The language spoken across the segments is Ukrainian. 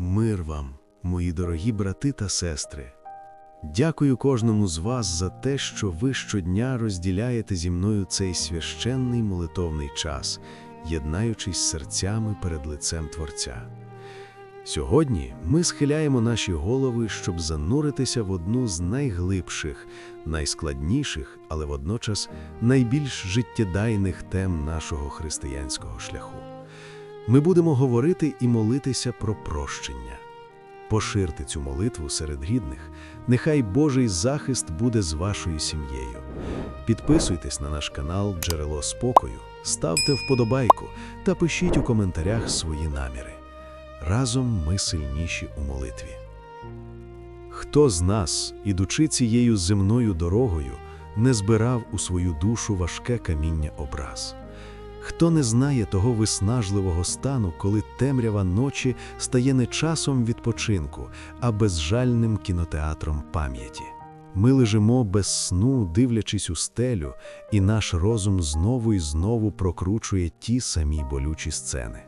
Мир вам, мої дорогі брати та сестри. Дякую кожному з вас за те, що ви щодня розділяєте зі мною цей священний молитовний час, єднаючись серцями перед лицем Творця. Сьогодні ми схиляємо наші голови, щоб зануритися в одну з найглибших, найскладніших, але водночас найбільш життєдайних тем нашого християнського шляху. Ми будемо говорити і молитися про прощення. Поширте цю молитву серед рідних. Нехай Божий захист буде з вашою сім'єю. Підписуйтесь на наш канал Джерело Спокою, ставте вподобайку та пишіть у коментарях свої наміри. Разом ми сильніші у молитві. Хто з нас, ідучи цією земною дорогою, не збирав у свою душу важке каміння образ? Хто не знає того виснажливого стану, коли темрява ночі стає не часом відпочинку, а безжальним кінотеатром пам'яті? Ми лежимо без сну, дивлячись у стелю, і наш розум знову і знову прокручує ті самі болючі сцени.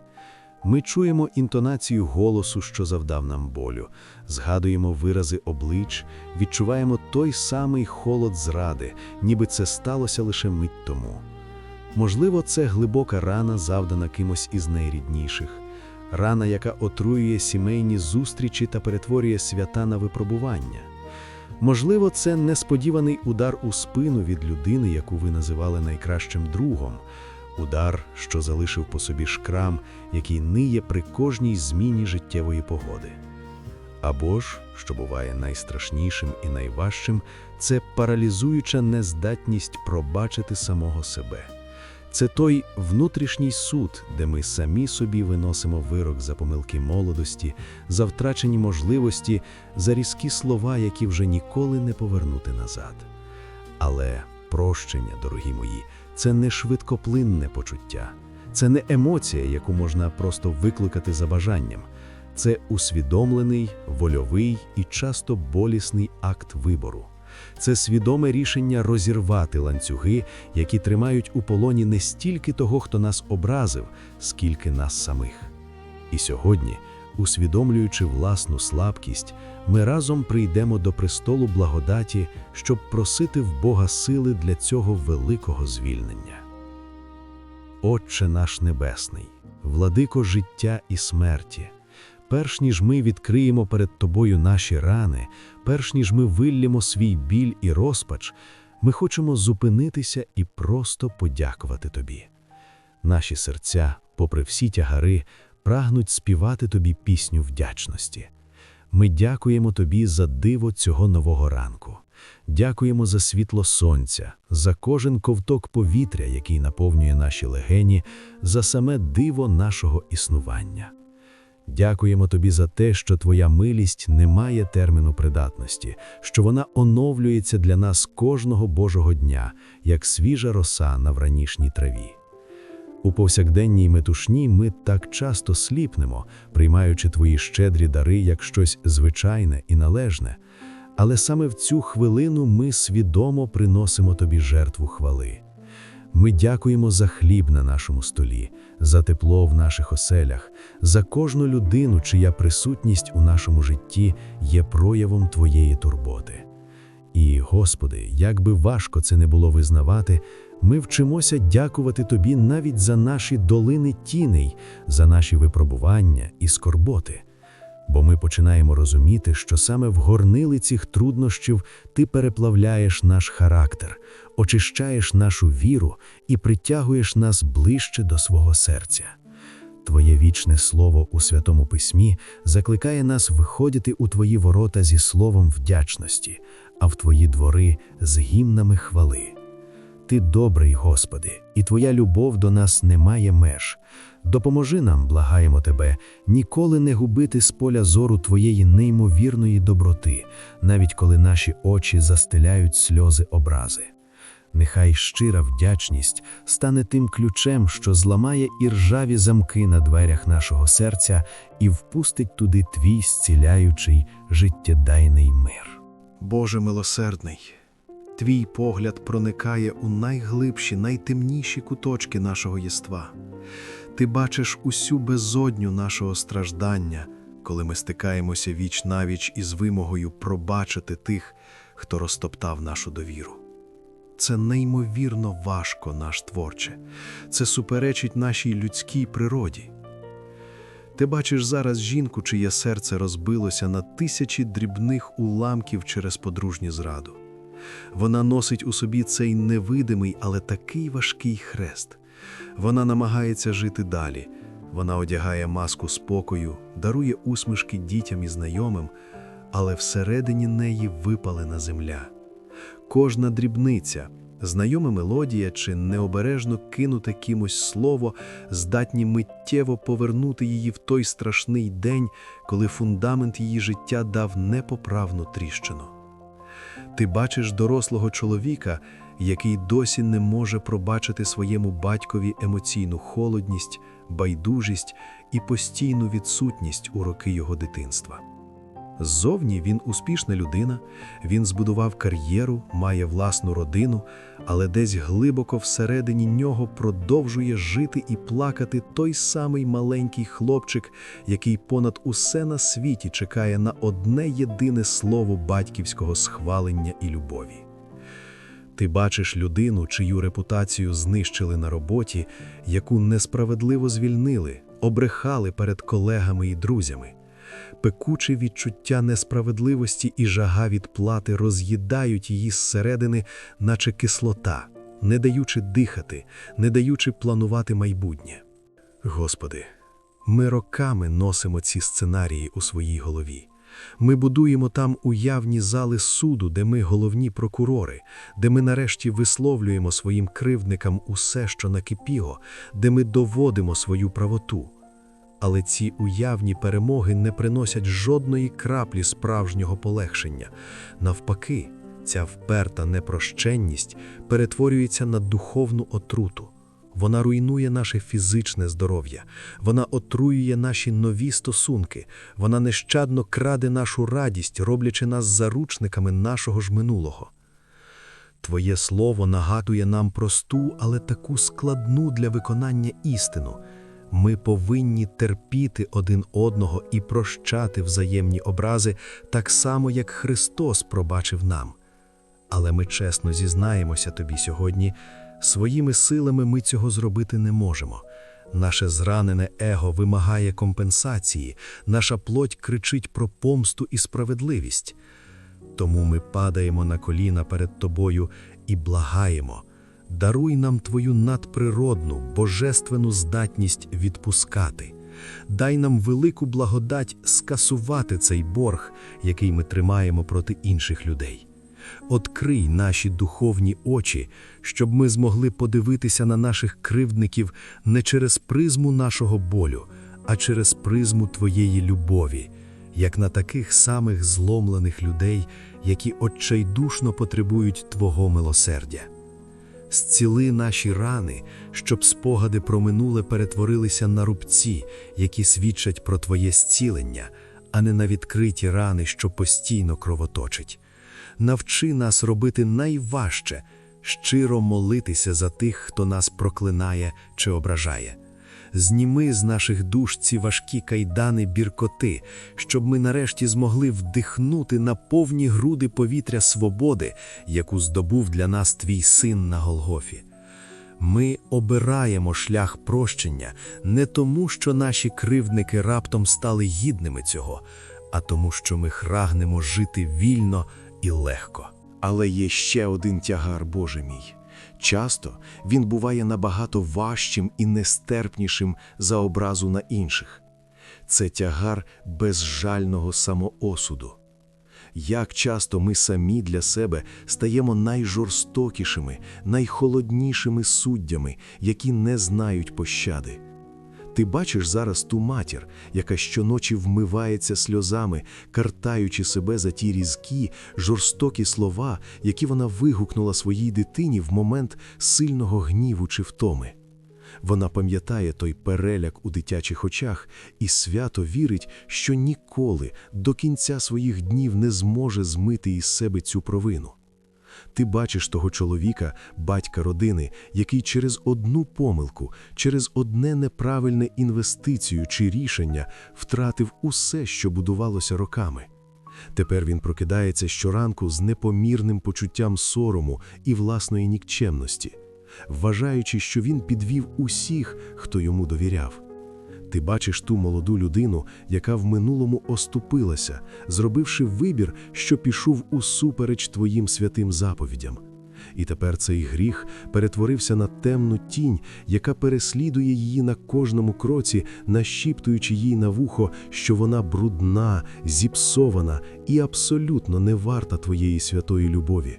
Ми чуємо інтонацію голосу, що завдав нам болю, згадуємо вирази облич, відчуваємо той самий холод зради, ніби це сталося лише мить тому. Можливо, це глибока рана, завдана кимось із найрідніших, рана, яка отруює сімейні зустрічі та перетворює свята на випробування. Можливо, це несподіваний удар у спину від людини, яку ви називали найкращим другом, удар, що залишив по собі шкрам, який ниє при кожній зміні життєвої погоди. Або ж, що буває найстрашнішим і найважчим, це паралізуюча нездатність пробачити самого себе. Це той внутрішній суд, де ми самі собі виносимо вирок за помилки молодості, за втрачені можливості, за різкі слова, які вже ніколи не повернути назад. Але прощення, дорогі мої, це не швидкоплинне почуття, це не емоція, яку можна просто викликати за бажанням. Це усвідомлений, вольовий і часто болісний акт вибору. Це свідоме рішення розірвати ланцюги, які тримають у полоні не стільки того, хто нас образив, скільки нас самих. І сьогодні, усвідомлюючи власну слабкість, ми разом прийдемо до престолу благодаті, щоб просити в Бога сили для цього великого звільнення. Отче наш Небесний, владико життя і смерті. Перш ніж ми відкриємо перед тобою наші рани, перш ніж ми виллємо свій біль і розпач, ми хочемо зупинитися і просто подякувати тобі. Наші серця, попри всі тягари, прагнуть співати тобі пісню вдячності. Ми дякуємо тобі за диво цього нового ранку. Дякуємо за світло сонця, за кожен ковток повітря, який наповнює наші легені, за саме диво нашого існування. Дякуємо тобі за те, що твоя милість не має терміну придатності, що вона оновлюється для нас кожного Божого дня, як свіжа роса на вранішній траві. У повсякденній метушні ми так часто сліпнемо, приймаючи твої щедрі дари як щось звичайне і належне, але саме в цю хвилину ми свідомо приносимо тобі жертву хвали. Ми дякуємо за хліб на нашому столі, за тепло в наших оселях, за кожну людину, чия присутність у нашому житті є проявом Твоєї турботи. І, Господи, як би важко це не було визнавати, ми вчимося дякувати Тобі навіть за наші долини тіней, за наші випробування і скорботи. Бо ми починаємо розуміти, що саме в горнили цих труднощів ти переплавляєш наш характер, очищаєш нашу віру і притягуєш нас ближче до свого серця. Твоє вічне слово у Святому Письмі закликає нас виходити у Твої ворота зі словом вдячності, а в Твої двори з гімнами хвали. Ти добрий, Господи, і Твоя любов до нас не має меж. Допоможи нам, благаємо Тебе, ніколи не губити з поля зору Твоєї неймовірної доброти, навіть коли наші очі застеляють сльози образи. Нехай щира вдячність стане тим ключем, що зламає іржаві замки на дверях нашого серця і впустить туди твій зціляючий життєдайний мир. Боже милосердний, твій погляд проникає у найглибші, найтемніші куточки нашого єства. Ти бачиш усю безодню нашого страждання, коли ми стикаємося віч навіч із вимогою пробачити тих, хто розтоптав нашу довіру. Це неймовірно важко, наш творче. Це суперечить нашій людській природі. Ти бачиш зараз жінку, чиє серце розбилося на тисячі дрібних уламків через подружню зраду. Вона носить у собі цей невидимий, але такий важкий хрест. Вона намагається жити далі. Вона одягає маску спокою, дарує усмішки дітям і знайомим, але всередині неї випалена земля. Кожна дрібниця, знайома мелодія чи необережно кинуте кимось слово, здатні миттєво повернути її в той страшний день, коли фундамент її життя дав непоправну тріщину. Ти бачиш дорослого чоловіка, який досі не може пробачити своєму батькові емоційну холодність, байдужість і постійну відсутність у роки його дитинства. Ззовні він успішна людина, він збудував кар'єру, має власну родину, але десь глибоко всередині нього продовжує жити і плакати той самий маленький хлопчик, який понад усе на світі чекає на одне єдине слово батьківського схвалення і любові. Ти бачиш людину, чию репутацію знищили на роботі, яку несправедливо звільнили, обрехали перед колегами і друзями. Пекуче відчуття несправедливості і жага відплати роз'їдають її зсередини, наче кислота, не даючи дихати, не даючи планувати майбутнє. Господи, ми роками носимо ці сценарії у своїй голові. Ми будуємо там уявні зали суду, де ми головні прокурори, де ми нарешті висловлюємо своїм кривдникам усе, що накипіло, де ми доводимо свою правоту. Але ці уявні перемоги не приносять жодної краплі справжнього полегшення. Навпаки, ця вперта непрощенність перетворюється на духовну отруту. Вона руйнує наше фізичне здоров'я, вона отруює наші нові стосунки, вона нещадно краде нашу радість, роблячи нас заручниками нашого ж минулого. Твоє слово нагадує нам просту, але таку складну для виконання істину. Ми повинні терпіти один одного і прощати взаємні образи так само, як Христос пробачив нам. Але ми чесно зізнаємося тобі сьогодні, своїми силами ми цього зробити не можемо. Наше зранене его вимагає компенсації, наша плоть кричить про помсту і справедливість. Тому ми падаємо на коліна перед тобою і благаємо. Даруй нам твою надприродну, божественну здатність відпускати. Дай нам велику благодать скасувати цей борг, який ми тримаємо проти інших людей. Открий наші духовні очі, щоб ми змогли подивитися на наших кривдників не через призму нашого болю, а через призму Твоєї любові, як на таких самих зломлених людей, які отчайдушно потребують Твого милосердя. Зціли наші рани, щоб спогади про минуле перетворилися на рубці, які свідчать про Твоє зцілення, а не на відкриті рани, що постійно кровоточить. Навчи нас робити найважче щиро молитися за тих, хто нас проклинає чи ображає. Зніми з наших душ ці важкі кайдани біркоти, щоб ми нарешті змогли вдихнути на повні груди повітря свободи, яку здобув для нас твій син на Голгофі. Ми обираємо шлях прощення не тому, що наші кривдники раптом стали гідними цього, а тому, що ми храгнемо жити вільно і легко. Але є ще один тягар, Боже мій. Часто він буває набагато важчим і нестерпнішим за образу на інших. Це тягар безжального самоосуду. Як часто ми самі для себе стаємо найжорстокішими, найхолоднішими суддями, які не знають пощади. Ти бачиш зараз ту матір, яка щоночі вмивається сльозами, картаючи себе за ті різкі, жорстокі слова, які вона вигукнула своїй дитині в момент сильного гніву чи втоми. Вона пам'ятає той переляк у дитячих очах і свято вірить, що ніколи до кінця своїх днів не зможе змити із себе цю провину. Ти бачиш того чоловіка, батька родини, який через одну помилку, через одне неправильне інвестицію чи рішення втратив усе, що будувалося роками. Тепер він прокидається щоранку з непомірним почуттям сорому і власної нікчемності, вважаючи, що він підвів усіх, хто йому довіряв. Ти бачиш ту молоду людину, яка в минулому оступилася, зробивши вибір, що пішов усупереч твоїм святим заповідям. І тепер цей гріх перетворився на темну тінь, яка переслідує її на кожному кроці, нашіптуючи їй на вухо, що вона брудна, зіпсована і абсолютно не варта твоєї святої любові.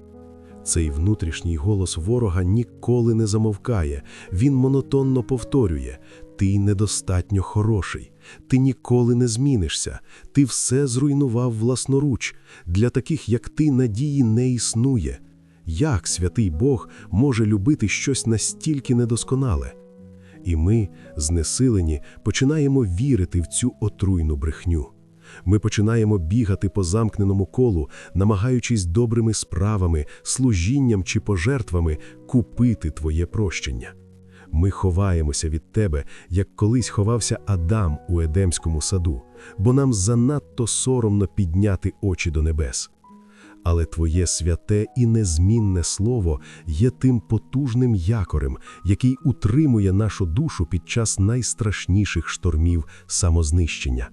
Цей внутрішній голос ворога ніколи не замовкає, він монотонно повторює: ти недостатньо хороший, ти ніколи не змінишся, ти все зруйнував власноруч. Для таких, як ти, надії не існує. Як святий Бог може любити щось настільки недосконале? І ми, знесилені, починаємо вірити в цю отруйну брехню. Ми починаємо бігати по замкненому колу, намагаючись добрими справами, служінням чи пожертвами купити твоє прощення. Ми ховаємося від тебе, як колись ховався Адам у Едемському саду, бо нам занадто соромно підняти очі до небес. Але Твоє святе і незмінне слово є тим потужним якорем, який утримує нашу душу під час найстрашніших штормів самознищення.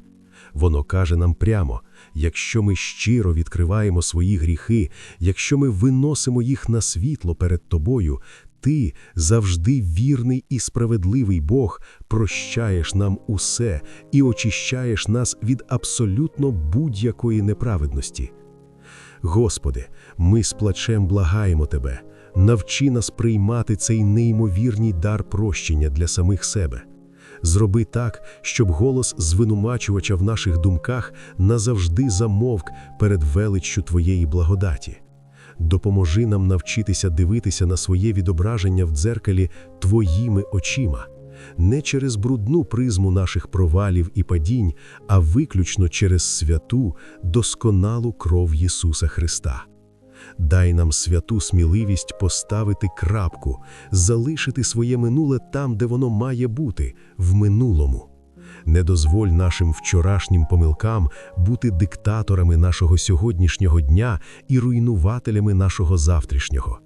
Воно каже нам прямо: якщо ми щиро відкриваємо свої гріхи, якщо ми виносимо їх на світло перед тобою, ти, завжди вірний і справедливий Бог, прощаєш нам усе і очищаєш нас від абсолютно будь-якої неправедності. Господи, ми з плачем благаємо Тебе, навчи нас приймати цей неймовірний дар прощення для самих себе. Зроби так, щоб голос звинувачувача в наших думках назавжди замовк перед величчю Твоєї благодаті. Допоможи нам навчитися дивитися на своє відображення в дзеркалі Твоїми очима, не через брудну призму наших провалів і падінь, а виключно через святу, досконалу кров Ісуса Христа. Дай нам святу сміливість поставити крапку, залишити своє минуле там, де воно має бути, в минулому. Не дозволь нашим вчорашнім помилкам бути диктаторами нашого сьогоднішнього дня і руйнувателями нашого завтрашнього.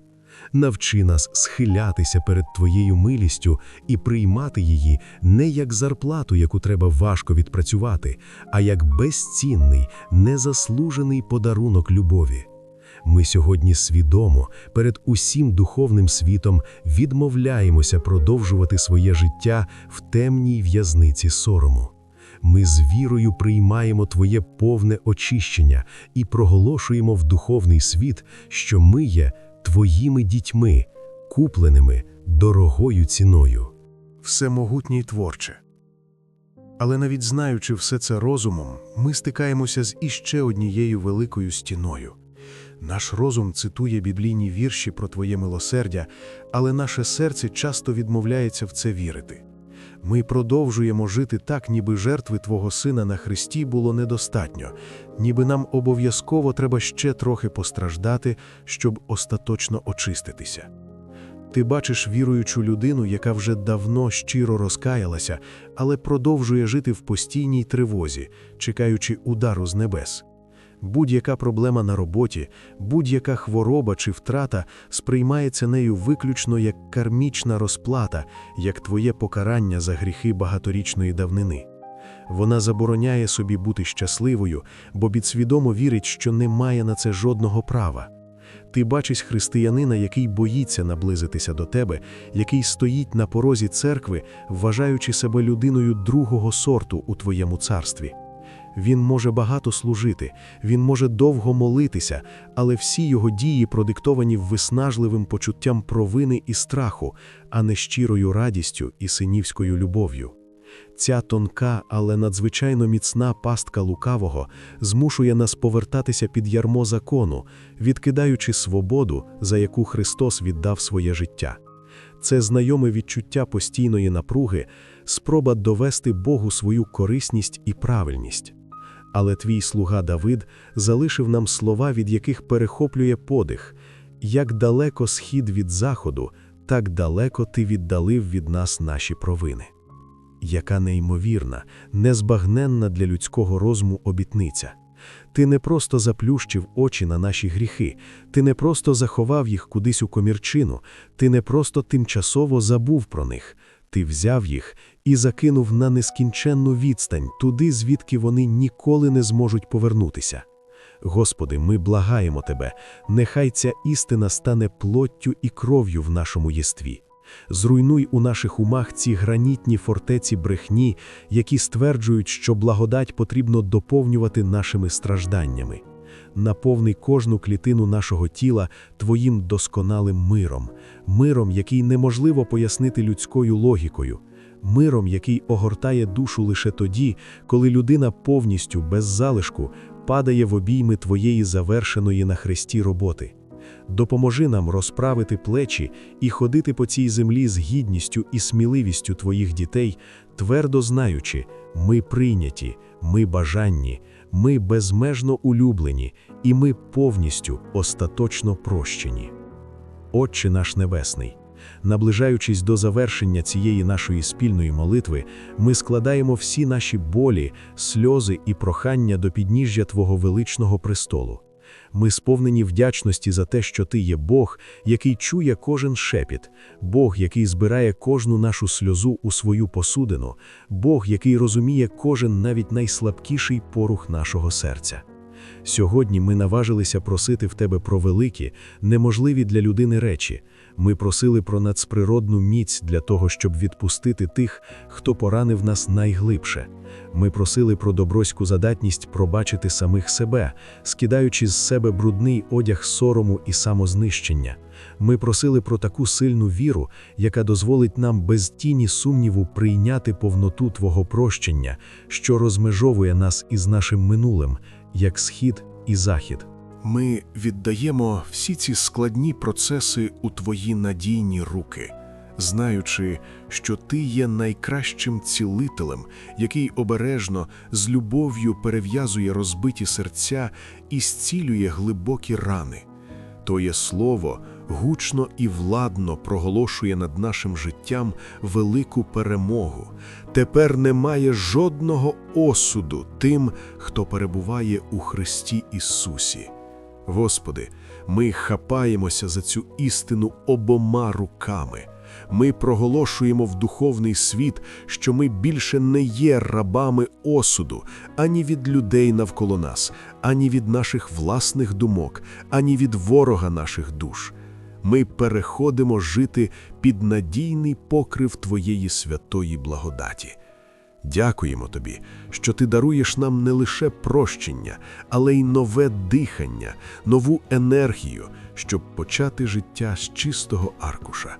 Навчи нас схилятися перед Твоєю милістю і приймати її не як зарплату, яку треба важко відпрацювати, а як безцінний, незаслужений подарунок любові. Ми сьогодні свідомо перед усім духовним світом відмовляємося продовжувати своє життя в темній в'язниці сорому. Ми з вірою приймаємо Твоє повне очищення і проголошуємо в духовний світ, що ми є Твоїми дітьми, купленими дорогою ціною. всемогутній творче. Але навіть знаючи все це розумом, ми стикаємося з іще однією великою стіною. Наш розум цитує біблійні вірші про Твоє милосердя, але наше серце часто відмовляється в це вірити. Ми продовжуємо жити так, ніби жертви Твого Сина на Христі було недостатньо, ніби нам обов'язково треба ще трохи постраждати, щоб остаточно очиститися. Ти бачиш віруючу людину, яка вже давно щиро розкаялася, але продовжує жити в постійній тривозі, чекаючи удару з небес. Будь-яка проблема на роботі, будь-яка хвороба чи втрата сприймається нею виключно як кармічна розплата, як твоє покарання за гріхи багаторічної давнини. Вона забороняє собі бути щасливою, бо підсвідомо вірить, що не має на це жодного права. Ти бачиш християнина, який боїться наблизитися до тебе, який стоїть на порозі церкви, вважаючи себе людиною другого сорту у твоєму царстві. Він може багато служити, він може довго молитися, але всі його дії продиктовані виснажливим почуттям провини і страху, а не щирою радістю і синівською любов'ю. Ця тонка, але надзвичайно міцна пастка лукавого змушує нас повертатися під ярмо закону, відкидаючи свободу, за яку Христос віддав своє життя. Це знайоме відчуття постійної напруги, спроба довести Богу свою корисність і правильність. Але твій слуга Давид залишив нам слова, від яких перехоплює подих. Як далеко схід від заходу, так далеко ти віддалив від нас наші провини. Яка неймовірна, незбагненна для людського розуму обітниця. Ти не просто заплющив очі на наші гріхи, ти не просто заховав їх кудись у комірчину, ти не просто тимчасово забув про них, ти взяв їх і закинув на нескінченну відстань туди, звідки вони ніколи не зможуть повернутися. Господи, ми благаємо Тебе, нехай ця істина стане плоттю і кров'ю в нашому єстві. Зруйнуй у наших умах ці гранітні фортеці брехні, які стверджують, що благодать потрібно доповнювати нашими стражданнями. Наповни кожну клітину нашого тіла Твоїм досконалим миром, миром, який неможливо пояснити людською логікою, миром, який огортає душу лише тоді, коли людина повністю, без залишку, падає в обійми Твоєї завершеної на хресті роботи. Допоможи нам розправити плечі і ходити по цій землі з гідністю і сміливістю Твоїх дітей, твердо знаючи, ми прийняті, ми бажанні, ми безмежно улюблені, і ми повністю остаточно прощені. Отче наш Небесний, наближаючись до завершення цієї нашої спільної молитви, ми складаємо всі наші болі, сльози і прохання до підніжжя Твого величного престолу. Ми сповнені вдячності за те, що Ти є Бог, який чує кожен шепіт, Бог, який збирає кожну нашу сльозу у свою посудину, Бог, який розуміє кожен навіть найслабкіший порух нашого серця. Сьогодні ми наважилися просити в Тебе про великі, неможливі для людини речі. Ми просили про нацприродну міць для того, щоб відпустити тих, хто поранив нас найглибше. Ми просили про доброську задатність пробачити самих себе, скидаючи з себе брудний одяг сорому і самознищення. Ми просили про таку сильну віру, яка дозволить нам без тіні сумніву прийняти повноту Твого прощення, що розмежовує нас із нашим минулим, як схід і захід. Ми віддаємо всі ці складні процеси у Твої надійні руки, знаючи, що Ти є найкращим цілителем, який обережно, з любов'ю перев'язує розбиті серця і зцілює глибокі рани. Твоє слово гучно і владно проголошує над нашим життям велику перемогу. Тепер немає жодного осуду тим, хто перебуває у Христі Ісусі. Господи, ми хапаємося за цю істину обома руками. Ми проголошуємо в духовний світ, що ми більше не є рабами осуду ані від людей навколо нас, ані від наших власних думок, ані від ворога наших душ. Ми переходимо жити під надійний покрив Твоєї святої благодаті. Дякуємо тобі, що ти даруєш нам не лише прощення, але й нове дихання, нову енергію, щоб почати життя з чистого аркуша.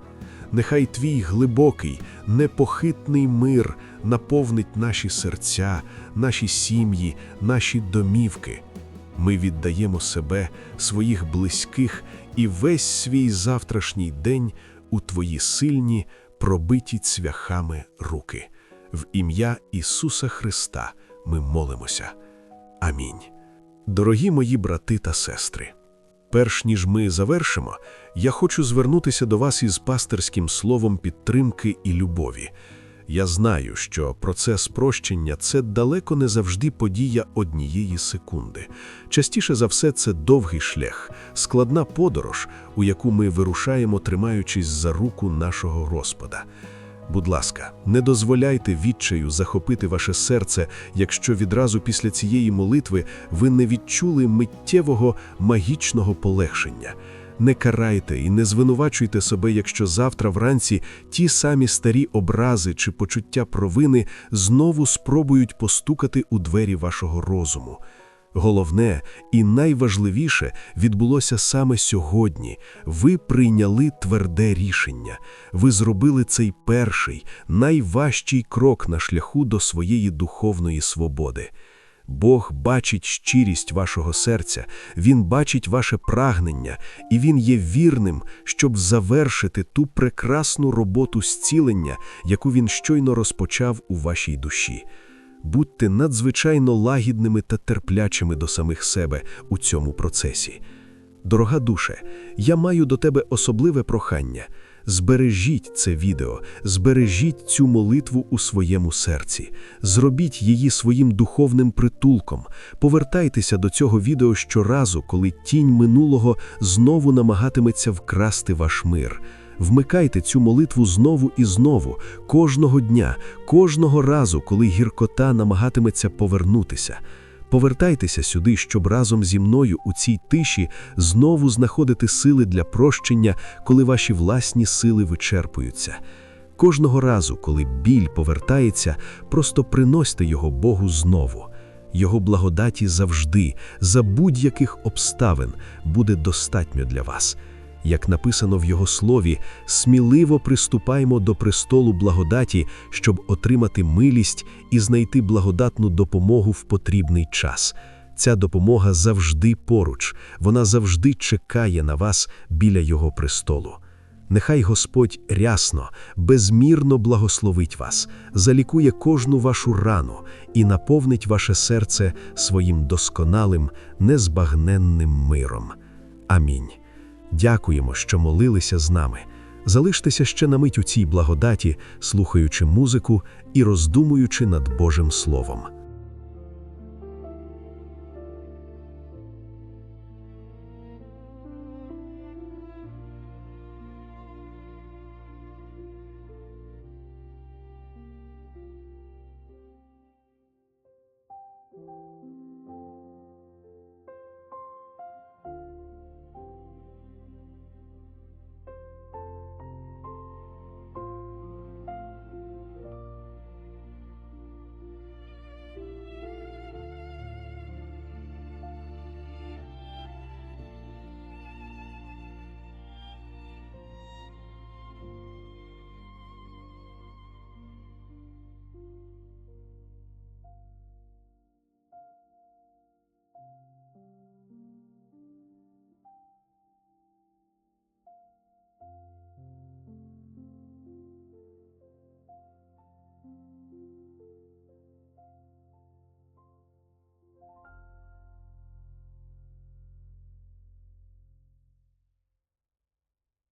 Нехай твій глибокий, непохитний мир наповнить наші серця, наші сім'ї, наші домівки. Ми віддаємо себе, своїх близьких і весь свій завтрашній день у твої сильні, пробиті цвяхами руки. В ім'я Ісуса Христа ми молимося. Амінь. Дорогі мої брати та сестри, перш ніж ми завершимо, я хочу звернутися до вас із пастирським словом підтримки і любові. Я знаю, що процес прощення це далеко не завжди подія однієї секунди. Частіше за все, це довгий шлях, складна подорож, у яку ми вирушаємо, тримаючись за руку нашого Господа. Будь ласка, не дозволяйте відчаю захопити ваше серце, якщо відразу після цієї молитви ви не відчули миттєвого магічного полегшення. Не карайте і не звинувачуйте себе, якщо завтра вранці ті самі старі образи чи почуття провини знову спробують постукати у двері вашого розуму. Головне і найважливіше відбулося саме сьогодні. Ви прийняли тверде рішення. Ви зробили цей перший, найважчий крок на шляху до своєї духовної свободи. Бог бачить щирість вашого серця, Він бачить ваше прагнення, і Він є вірним, щоб завершити ту прекрасну роботу зцілення, яку Він щойно розпочав у вашій душі. Будьте надзвичайно лагідними та терплячими до самих себе у цьому процесі. Дорога душе, я маю до тебе особливе прохання. Збережіть це відео, збережіть цю молитву у своєму серці, зробіть її своїм духовним притулком, повертайтеся до цього відео щоразу, коли тінь минулого знову намагатиметься вкрасти ваш мир. Вмикайте цю молитву знову і знову, кожного дня, кожного разу, коли гіркота намагатиметься повернутися. Повертайтеся сюди, щоб разом зі мною у цій тиші знову знаходити сили для прощення, коли ваші власні сили вичерпуються. Кожного разу, коли біль повертається, просто приносьте його Богу знову. Його благодаті завжди, за будь-яких обставин, буде достатньо для вас. Як написано в його слові, сміливо приступаймо до престолу благодаті, щоб отримати милість і знайти благодатну допомогу в потрібний час. Ця допомога завжди поруч, вона завжди чекає на вас біля його престолу. Нехай Господь рясно, безмірно благословить вас, залікує кожну вашу рану і наповнить ваше серце своїм досконалим, незбагненним миром. Амінь. Дякуємо, що молилися з нами. Залиштеся ще на мить у цій благодаті, слухаючи музику і роздумуючи над Божим Словом.